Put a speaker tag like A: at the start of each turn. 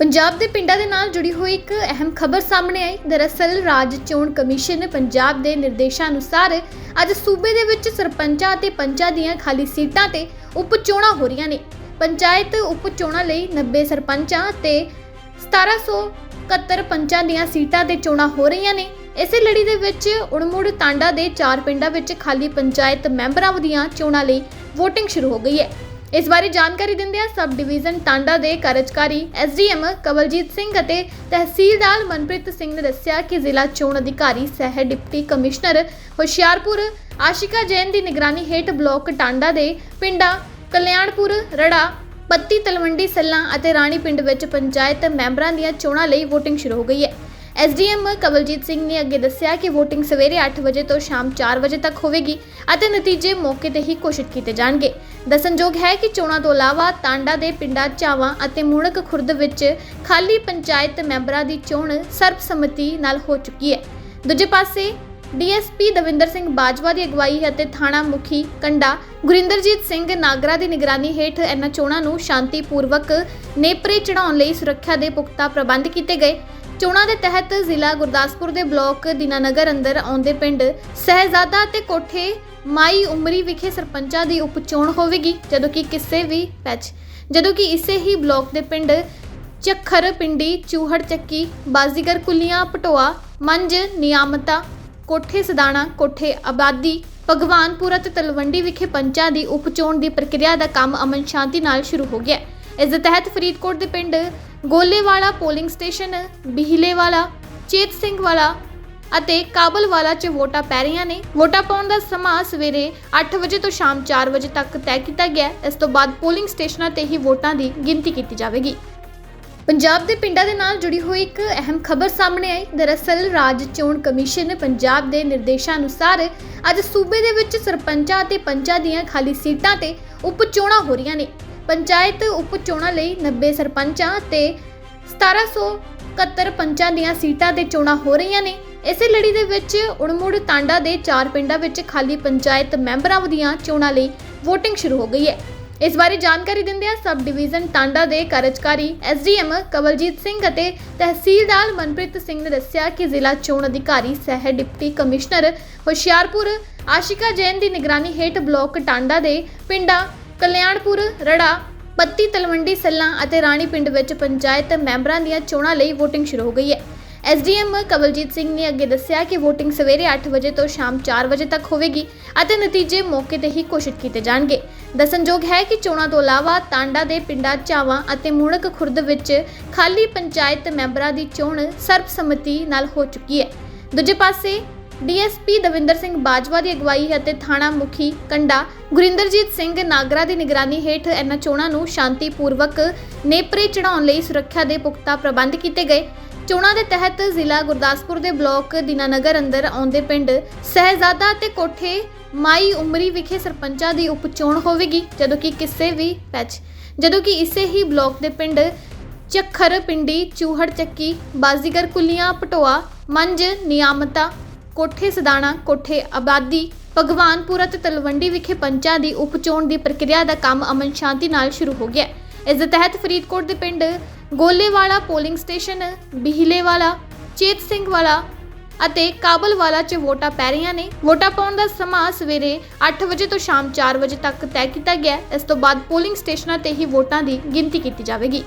A: ਪੰਜਾਬ ਦੇ ਪਿੰਡਾਂ ਦੇ ਨਾਲ ਜੁੜੀ ਹੋਈ ਇੱਕ ਅਹਿਮ ਖਬਰ ਸਾਹਮਣੇ ਆਈ। ਦਰਅਸਲ, ਰਾਜ ਚੋਣ ਕਮਿਸ਼ਨ ਪੰਜਾਬ ਦੇ ਨਿਰਦੇਸ਼ਾਂ ਅਨੁਸਾਰ ਅੱਜ ਸੂਬੇ ਦੇ ਵਿੱਚ ਸਰਪੰਚਾਂ ਅਤੇ ਪੰਚਾਂ ਦੀਆਂ ਖਾਲੀ ਸੀਟਾਂ ਤੇ ਉਪ ਚੋਣਾਂ ਹੋ ਰਹੀਆਂ ਨੇ। ਪੰਚਾਇਤ ਉਪ ਚੋਣਾਂ ਲਈ 90 ਸਰਪੰਚਾਂ ਤੇ 1771 ਪੰਚਾਂ ਦੀਆਂ ਸੀਟਾਂ ਤੇ ਚੋਣਾਂ ਹੋ ਰਹੀਆਂ ਨੇ। ਇਸੇ ਲੜੀ ਦੇ ਵਿੱਚ ਉੜਮੁੜ ਤਾਂਡਾ ਦੇ ਚਾਰ ਪਿੰਡਾਂ ਵਿੱਚ ਖਾਲੀ ਪੰਚਾਇਤ ਮੈਂਬਰਾਂ ਦੀਆਂ ਚੋਣਾਂ ਲਈ VOTING ਸ਼ੁਰੂ ਹੋ ਗਈ ਹੈ। ਇਸ ਬਾਰੇ ਜਾਣਕਾਰੀ ਦਿੰਦਿਆਂ ਸਬ ਡਿਵੀਜ਼ਨ ਟਾਂਡਾ ਦੇ ਕਾਰਜਕਾਰੀ ਐਸਡੀਐਮ ਕਵਲਜੀਤ ਸਿੰਘ ਅਤੇ ਤਹਿਸੀਲਦਾਰ ਮਨਪ੍ਰੀਤ ਸਿੰਘ ਨੇ ਦੱਸਿਆ ਕਿ ਜ਼ਿਲ੍ਹਾ ਚੋਣ ਅਧਿਕਾਰੀ, ਸਹਿ ਡਿਪਟੀ ਕਮਿਸ਼ਨਰ ਹੁਸ਼ਿਆਰਪੁਰ ਆਸ਼ਿਕਾ ਜੈਨ ਦੀ ਨਿਗਰਾਨੀ ਹੇਠ ਬਲਾਕ ਟਾਂਡਾ ਦੇ ਪਿੰਡਾਂ ਕਲਿਆਣਪੁਰ, ਰੜਾ ਪੱਤੀ ਤਲਵੰਡੀ, ਸੱਲਾਂ ਅਤੇ ਰਾਣੀ ਪਿੰਡ ਵਿੱਚ ਪੰਚਾਇਤ ਮੈਂਬਰਾਂ ਦੀਆਂ ਚੋਣਾਂ ਲਈ VOTING ਸ਼ੁਰੂ ਹੋ ਗਈ ਹੈ। ਐਸਡੀਐਮ ਕਵਲਜੀਤ ਸਿੰਘ ਨੇ ਅੱਗੇ ਦੱਸਿਆ ਕਿ VOTING ਸਵੇਰੇ 8 ਵਜੇ ਤੋਂ ਸ਼ਾਮ 4 ਵਜੇ ਤੱਕ ਹੋਵੇਗੀ ਅਤੇ ਨਤੀਜੇ ਮੌਕੇ ਤੇ ਹੀ ਘੋਸ਼ਿਤ ਕੀਤੇ ਜਾਣਗੇ। ਦੱਸਣਯੋਗ ਹੈ ਕਿ ਚੋਣਾਂ ਤੋਂ ਇਲਾਵਾ ਤਾਂਡਾ ਦੇ ਪਿੰਡਾਂ ਚਾਵਾਂ ਅਤੇ ਮੁਣਕ ਖੁਰਦ ਵਿੱਚ ਖਾਲੀ ਪੰਚਾਇਤ ਮੈਂਬਰਾਂ ਦੀ ਚੋਣ ਸਰਬਸੰਮਤੀ ਨਾਲ ਹੋ ਚੁੱਕੀ ਹੈ। ਦੂਜੇ ਪਾਸੇ, ਡੀਐਸਪੀ ਦਵਿੰਦਰ ਸਿੰਘ ਬਾਜਵਾ ਦੀ ਅਗਵਾਈ ਅਤੇ ਥਾਣਾ ਮੁਖੀ ਕੰਡਾ ਗੁਰਿੰਦਰਜੀਤ ਸਿੰਘ ਨਾਗਰਾ ਦੀ ਨਿਗਰਾਨੀ ਹੇਠ ਇਹਨਾਂ ਚੋਣਾਂ ਨੂੰ ਸ਼ਾਂਤੀਪੂਰਵਕ ਨੇਪਰੇ ਚੜਾਉਣ ਲਈ ਸੁਰੱਖਿਆ ਦੇ ਪੁਖਤਾ ਪ੍ਰਬੰਧ ਕੀਤੇ ਗਏ। ਚੋਣਾਂ ਦੇ ਤਹਿਤ ਜ਼ਿਲ੍ਹਾ ਗੁਰਦਾਸਪੁਰ ਦੇ ਬਲਾਕ ਦੀਨਾਨਗਰ ਅੰਦਰ ਆਉਂਦੇ ਪਿੰਡ ਸਹਿਜ਼ਾਦਾ ਤੇ ਕੋਠੇ ਮਾਈ ਉਮਰੀ ਵਿਖੇ ਸਰਪੰਚਾਂ ਦੀ ਉਪਚੋਣ ਹੋਵੇਗੀ, ਜਦੋਂ ਕਿ ਕਿਸੇ ਵੀ ਪੈਚ, ਜਦੋਂ ਕਿ ਇਸੇ ਹੀ ਬਲਾਕ ਦੇ ਪਿੰਡ ਚੱਖਰ, ਪਿੰਡੀ, ਚੂਹੜ, ਚੱਕੀ, ਬਾਜ਼ੀਗਰ, ਕੁੱਲੀਆਂ, ਪਟੋਆ, ਮੰਜ, ਨਿਆਮਤਾ, ਕੋਠੇ ਸਦਾਣਾ, ਕੋਠੇ ਆਬਾਦੀ, ਭਗਵਾਨਪੁਰ ਅਤੇ ਤਲਵੰਡੀ ਵਿਖੇ ਪੰਚਾਂ ਦੀ ਉਪਚੋਣ ਦੀ ਪ੍ਰਕਿਰਿਆ ਦਾ ਕੰਮ ਅਮਨ ਸ਼ਾਂਤੀ ਨਾਲ ਸ਼ੁਰੂ ਹੋ ਗਿਆ ਇਸ ਦੇ ਤਹਿਤ ਫਰੀਦਕੋਟ ਦੇ ਪਿੰਡ ਗੋਲੇਵਾਲਾ ਪੋਲਿੰਗ ਸਟੇਸ਼ਨ, ਬਿਹਲੇਵਾਲਾ, ਚੇਤ ਸਿੰਘ ਵਾਲਾ ਅਤੇ ਕਾਬਲਵਾਲਾ 'ਚ ਵੋਟਾਂ ਪੈ ਰਹੀਆਂ ਨੇ। ਵੋਟਾਂ ਪਾਉਣ ਦਾ ਸਮਾਂ ਸਵੇਰੇ 8 ਵਜੇ ਤੋਂ ਸ਼ਾਮ 4 ਵਜੇ ਤੱਕ ਤੈਅ ਕੀਤਾ ਗਿਆ ਹੈ। ਇਸ ਤੋਂ ਬਾਅਦ ਪੋਲਿੰਗ ਸਟੇਸ਼ਨਾਂ ਤੇ ਹੀ ਵੋਟਾਂ ਦੀ ਗਿਣਤੀ ਕੀਤੀ ਜਾਵੇਗੀ। ਪੰਜਾਬ ਦੇ ਪਿੰਡਾਂ ਦੇ ਨਾਲ ਜੁੜੀ ਹੋਈ ਇੱਕ ਅਹਿਮ ਖਬਰ ਸਾਹਮਣੇ ਆਈ। ਦਰਅਸਲ ਰਾਜ ਚੋਣ ਕਮਿਸ਼ਨ ਪੰਜਾਬ ਦੇ ਨਿਰਦੇਸ਼ਾਂ ਅਨੁਸਾਰ ਅੱਜ ਸੂਬੇ ਦੇ ਵਿੱਚ ਸਰਪੰਚਾਂ ਅਤੇ ਪੰਚਾਂ ਦੀਆਂ ਖਾਲੀ ਸੀਟਾਂ ਤੇ ਉਪ ਚੋਣਾਂ ਹੋ ਰਹੀਆਂ ਨੇ। ਪੰਚਾਇਤ ਉਪ ਚੋਣਾਂ ਲਈ 90 ਸਰਪੰਚਾਂ ਤੇ 1771 ਪੰਚਾਂ ਦੀਆਂ ਸੀਟਾਂ ਤੇ ਚੋਣਾਂ ਹੋ ਰਹੀਆਂ ਨੇ। ਇਸੇ ਲੜੀ ਦੇ ਵਿੱਚ ਉੜਮੁੜ ਤਾਂਡਾ ਦੇ ਚਾਰ ਪਿੰਡਾਂ ਵਿੱਚ ਖਾਲੀ ਪੰਚਾਇਤ ਮੈਂਬਰਾਂ ਦੀਆਂ ਚੋਣਾਂ ਲਈ VOTING ਸ਼ੁਰੂ ਹੋ ਗਈ ਹੈ। ਇਸ ਬਾਰੇ ਜਾਣਕਾਰੀ ਦਿੰਦਿਆਂ ਸਬ ਡਿਵੀਜ਼ਨ ਟਾਂਡਾ ਦੇ ਕਾਰਜਕਾਰੀ ਐਸਡੀਐਮ ਕਵਲਜੀਤ ਸਿੰਘ ਅਤੇ ਤਹਿਸੀਲਦਾਰ ਮਨਪ੍ਰੀਤ ਸਿੰਘ ਨੇ ਦੱਸਿਆ ਕਿ ਜ਼ਿਲ੍ਹਾ ਚੋਣ ਅਧਿਕਾਰੀ, ਸਹਿ ਡਿਪਟੀ ਕਮਿਸ਼ਨਰ ਹੁਸ਼ਿਆਰਪੁਰ ਆਸ਼ਿਕਾ ਜੈਨ ਦੀ ਨਿਗਰਾਨੀ ਹੇਠ ਬਲਾਕ ਟਾਂਡਾ ਦੇ ਪਿੰਡਾਂ ਕਲਿਆਣਪੁਰ, ਰੜਾ ਪੱਤੀ ਤਲਵੰਡੀ, ਸੱਲਾਂ ਅਤੇ ਰਾਣੀ ਪਿੰਡ ਵਿੱਚ ਪੰਚਾਇਤ ਮੈਂਬਰਾਂ ਦੀਆਂ ਚੋਣਾਂ ਲਈ ਵੋਟਿੰਗ ਸ਼ੁਰੂ ਹੋ ਗਈ ਹੈ। ਐਸਡੀਐਮ ਕਵਲਜੀਤ ਸਿੰਘ ਨੇ ਅੱਗੇ ਦੱਸਿਆ ਕਿ VOTING ਸਵੇਰੇ 8 ਵਜੇ ਤੋਂ ਸ਼ਾਮ 4 ਵਜੇ ਤੱਕ ਹੋਵੇਗੀ ਅਤੇ ਨਤੀਜੇ ਮੌਕੇ ਤੇ ਹੀ ਘੋਸ਼ਿਤ ਕੀਤੇ ਜਾਣਗੇ। ਦੱਸਣਯੋਗ ਹੈ ਕਿ ਚੋਣਾਂ ਤੋਂ ਇਲਾਵਾ ਤਾਂਡਾ ਦੇ ਪਿੰਡਾਂ ਚਾਵਾਂ ਅਤੇ ਮੂਣਕ ਖੁਰਦ ਵਿੱਚ ਖਾਲੀ ਪੰਚਾਇਤ ਮੈਂਬਰਾਂ ਦੀ ਚੋਣ ਸਰਬਸੰਮਤੀ ਨਾਲ ਹੋ ਚੁੱਕੀ ਹੈ। ਦੂਜੇ ਪਾਸੇ ਡੀਐਸਪੀ ਦਵਿੰਦਰ ਸਿੰਘ ਬਾਜਵਾ ਦੀ ਅਗਵਾਈ ਅਤੇ ਥਾਣਾ ਮੁਖੀ ਕੰਡਾ ਗੁਰਿੰਦਰਜੀਤ ਸਿੰਘ ਨਾਗਰਾ ਦੀ ਨਿਗਰਾਨੀ ਹੇਠ ਇਹਨਾਂ ਚੋਣਾਂ ਨੂੰ ਸ਼ਾਂਤੀਪੂਰਵਕ ਨੇਪਰੇ ਚੜਾਉਣ ਲਈ ਸੁਰੱਖਿਆ ਦੇ ਪੁਖਤਾ ਪ੍ਰਬੰਧ ਕੀਤੇ ਗਏ। ਚੋਣਾਂ ਦੇ ਤਹਿਤ ਜ਼ਿਲ੍ਹਾ ਗੁਰਦਾਸਪੁਰ ਦੇ ਬਲਾਕ ਦੀਨਾਨਗਰ ਅੰਦਰ ਆਉਂਦੇ ਪਿੰਡ ਸਹਿਜ਼ਾਦਾ ਤੇ ਕੋਠੇ ਮਾਈ ਉਮਰੀ ਵਿਖੇ ਸਰਪੰਚਾਂ ਦੀ ਉਪਚੋਣ ਹੋਵੇਗੀ, ਜਦੋਂ ਕਿ ਕਿਸੇ ਵੀ ਪੈਚ, ਜਦੋਂ ਕਿ ਇਸੇ ਹੀ ਬਲਾਕ ਦੇ ਪਿੰਡ ਚੱਖਰ ਪਿੰਡੀ ਚੂਹੜ ਚੱਕੀ ਬਾਜ਼ੀਗਰ ਕੁੱਲੀਆਂ, ਪਟੋਆ, ਮੰਜ, ਨਿਆਮਤਾ ਕੋਠੇ ਸਦਾਣਾ, ਕੋਠੇ ਆਬਾਦੀ, ਭਗਵਾਨਪੁਰ ਅਤੇ ਤਲਵੰਡੀ ਵਿਖੇ ਪੰਚਾਂ ਦੀ ਉਪਚੋਣ ਦੀ ਪ੍ਰਕਿਰਿਆ ਦਾ ਕੰਮ ਅਮਨ ਸ਼ਾਂਤੀ ਨਾਲ ਸ਼ੁਰੂ ਹੋ ਗਿਆ। ਇਸ ਦੇ ਤਹਿਤ ਫਰੀਦਕੋਟ ਦੇ ਪਿੰਡ ਗੋਲੇਵਾਲਾ ਪੋਲਿੰਗ ਸਟੇਸ਼ਨ, ਬਿਹਲੇਵਾਲਾ, ਚੇਤ ਸਿੰਘ ਵਾਲਾ ਅਤੇ ਕਾਬਲਵਾਲਾ 'ਚ ਵੋਟਾਂ ਪੈ ਰਹੀਆਂ ਨੇ। ਵੋਟਾਂ ਪਾਉਣ ਦਾ ਸਮਾਂ ਸਵੇਰੇ 8 ਵਜੇ ਤੋਂ ਸ਼ਾਮ 4 ਵਜੇ ਤੱਕ ਤੈਅ ਕੀਤਾ ਗਿਆ। ਹੈ। ਇਸ ਤੋਂ ਬਾਅਦ ਪੋਲਿੰਗ ਸਟੇਸ਼ਨਾਂ ਤੇ ਹੀ ਵੋਟਾਂ ਦੀ ਗਿਣਤੀ ਕੀਤੀ ਜਾਵੇਗੀ।